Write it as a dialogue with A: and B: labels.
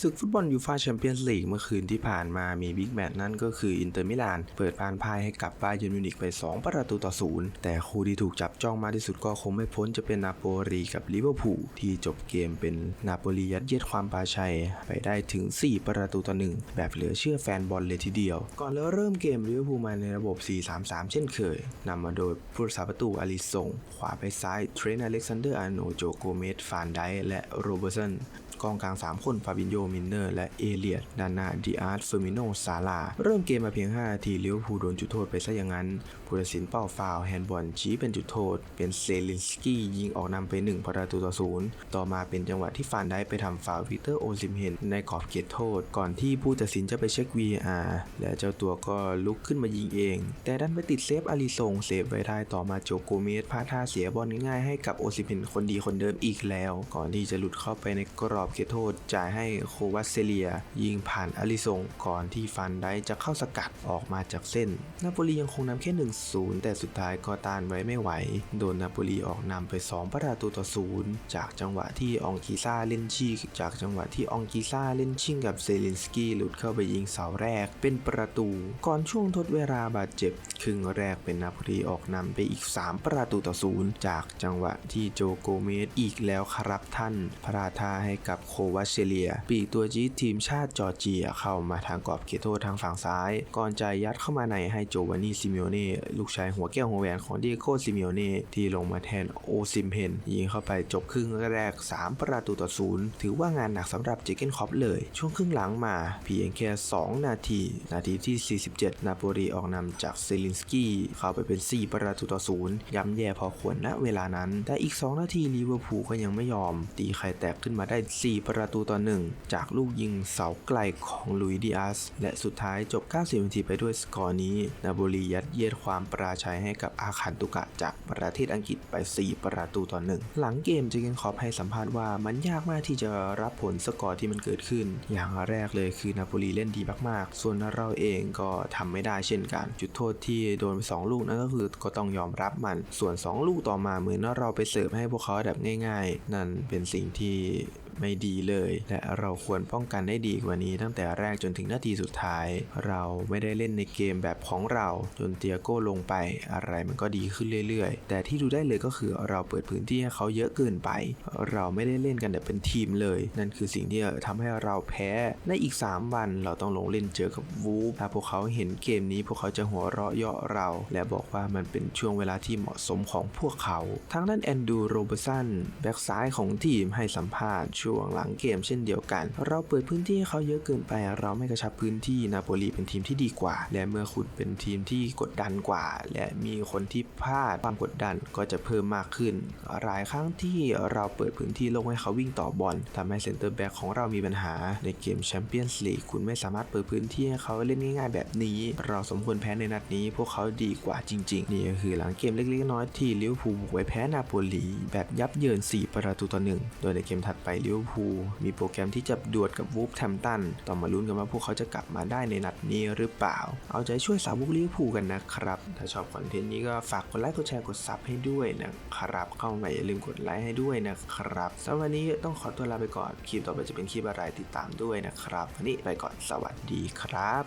A: ศึกฟุตบอลยูฟ่าแชมเปี้ยนส์ลีกเมื่อคืนที่ผ่านมามีบิ๊กแมตช์นั่นก็คืออินเตอร์มิลาน เปิดบ้านพ่ายให้กับบาเยิร์นมิวนิกไป 2 ประตูต่อศูนย์แต่คู่ที่ถูกจับจ้องมากที่สุดก็คงไม่พ้นจะเป็นนาโปลีกับลิเวอร์พูลที่จบเกมเป็นนาโปลียัดเยียดความปาชัย ไปได้ถึง 4 ประตูต่อหนึ่งแบบเหลือเชื่อแฟนบอลเลยทีเดียว ก่อนเริ่มเกมลิเวอร์พูลมาในระบบ 4-3-3 เช่นเคยนำมาโดยผู้รักษาประตูอาริซงขวาไปซ้ายเทรนอเล็กซานเดอร์อาร์โนโจโกเมสฟานไดและโรเบอร์สันกองกลาง 3 คนฟาบินโยมินเนอร์ และเอเลียดดานาดิอาร์ตเฟอร์มิโนซาลา เริ่มเกมมาเพียง 5 นาทีเลิเวพูโดนจุดโทษไปซะอย่างนั้นผู้ตัดสินเป้าฟาวแฮนด์บอลชี้เป็นจุดโทษ เป็นเซลินสกี้ยิงออกนำไป 1 ประตูต่อศูนย์ต่อมาเป็นจังหวะที่ฟานได้ไปทำฟาววิเตอร์โอซิมเฮนในขอบเขตโทษ ก่อนที่ผู้ตัดสินจะไปเช็ค VR และเจ้าตัวก็ลุกขึ้นมายิงเอง แต่ดันไปติดเซฟอาริซงเซฟไว้ได้ต่อมาโจโกเมสพลาดท่าเสียบอลง่ายๆให้กับโอซิมเฮนคนดีคนเดิมอีกแล้ว ก่อนที่จะหลุดเข้าไปในกรอบเขตโทษจ่ายให้โควาสเซเลีย ยิงผ่านอาริซงก่อนที่ฟันได้จะเข้าสกัดออกมาจากเส้น นาโปลียังคงนำแค่ 1-0 แต่สุดท้ายก็ต้านไว้ไม่ไหว โดนนาโปลีออกนำไป 2 ประตูต่อศูนย์จากจังหวะที่องกีซาเล่นชิงจากจังหวะที่องกีซาเล่นชิงกับเซลินสกี้หลุดเข้าไปยิงเสาแรกเป็นประตู ก่อนช่วงทดเวลาบาดเจ็บ ครึ่งแรกเป็นนาโปลีออกนำไปอีก 3 ประตูต่อศูนย์จากจังหวะที่โจโกเมสอีกแล้วครับท่านพราทาให้กับโควาเชเลีย ปีกตัวจี๊ดทีมชาติจอร์เจียเข้ามาทางกรอบเขตโทษทางฝั่งซ้าย ก่อนจะยัดเข้ามาในให้โจวานนี่ซิมิโอเน่ลูกชายหัวแก้วหัวแหวนของดิเอโกซิมิโอเน่ที่ลงมาแทนโอซิมเพนยิงเข้าไปจบครึ่งแรก 3 ประตูต่อศูนย์ถือว่างานหนักสำหรับเจเกนคอปเลย ช่วงครึ่งหลังมาเพียงแค่ 2 นาที นาทีที่ 47 นาโปลีออกนำจากเซลินสกี้เข้าไปเป็น 4 ประตูต่อศูนย์ย้ำแย่พอควรณเวลานั้น แต่อีก 2 นาทีลิเวอร์พูลก็ยังไม่ยอม ตีไข่แตกขึ้นมาได้4 ประตูต่อหนึ่งจากลูกยิงเสาไกลของลุยดิอาส และสุดท้ายจบ 90 นาทีไปด้วยสกอร์นี้ นาโปลียัดเยียดความปราชัยให้กับอาคันตุกะจากประเทศอังกฤษไป 4 ประตูต่อหนึ่งหลังเกมเจเกนคอปให้สัมภาษณ์ว่ามันยากมากที่จะรับผลสกอร์ที่มันเกิดขึ้น อย่างแรกเลยคือนาโปลีเล่นดีมากๆ ส่วนเราเองก็ทำไม่ได้เช่นกัน จุดโทษที่โดนไป2ลูกนั่นก็คือก็ต้องยอมรับมัน ส่วน 2 ลูกต่อมาเหมือนเราไปเสิร์ฟให้พวกเขาแบบง่าย ๆ นั่นเป็นสิ่งที่ ไม่ดีเลย และเราควรป้องกันได้ดีกว่านี้ตั้งแต่แรกจนถึงนาทีสุดท้าย เราไม่ได้เล่นในเกมแบบของเราจนเตียโก้ลงไปอะไรมันก็ดีขึ้นเรื่อยๆ แต่ที่ดูได้เลยก็คือเราเปิดพื้นที่ให้เขาเยอะเกินไป เราไม่ได้เล่นกันแบบเป็นทีมเลย นั่นคือสิ่งที่ทำให้เราแพ้ในอีก 3 วันเราต้องลงเล่นเจอกับวูฟถ้าพวกเขาเห็นเกมนี้พวกเขาจะหัวเราะเยาะเรา และบอกว่ามันเป็นช่วงเวลาที่เหมาะสมของพวกเขาทางด้านแอนดูโรเบอร์สันแบ็กซ้ายของทีมให้สัมภาษณ์ชวงหลังเกมเช่นเดียวกัน เราเปิดพื้นที่ให้เขาเยอะเกินไป เราไม่กระชับพื้นที่นาโปลีเป็นทีมที่ดีกว่า และเมื่อคุณเป็นทีมที่กดดันกว่า และมีคนที่พลาดความกดดันก็จะเพิ่มมากขึ้น หลายครั้งที่เราเปิดพื้นที่ลงให้เขาวิ่งต่อบอลทำให้เซนเตอร์แบ็กของเรามีปัญหาในเกมแชมเปี้ยนส์ลีกคุณไม่สามารถเปิดพื้นที่ให้เขาเล่นง่าย ๆ แบบนี้ เราสมควรแพ้ในนัดนี้ พวกเขาดีกว่าจริง ๆ นี่ก็คือหลังเกมเล็กๆน้อยๆที่ลิเวอร์พูลบุกไปแพ้นาโปลีแบบยับเยิน 4 ประตูต่อหนึ่งโดยในเกมถัดไปลิเวอร์พูลมีโปรแกรมที่จะดวลกับวูฟแทมตันต้องมาลุ้นกันว่าพวกเขาจะกลับมาได้ในนัดนี้หรือเปล่า เอาใจช่วยสาวกลิเวอร์พูลกันนะครับ ถ้าชอบคอนเทนต์นี้ก็ฝากกดไลค์กดแชร์กดซับให้ด้วยนะครับเข้ามาอย่าลืมกดไลค์ให้ด้วยนะครับสำหรับวันนี้ต้องขอตัวลาไปก่อนคลิปต่อไปจะเป็นคลิปอะไรติดตามด้วยนะครับวันนี้ไปก่อนสวัสดีครับ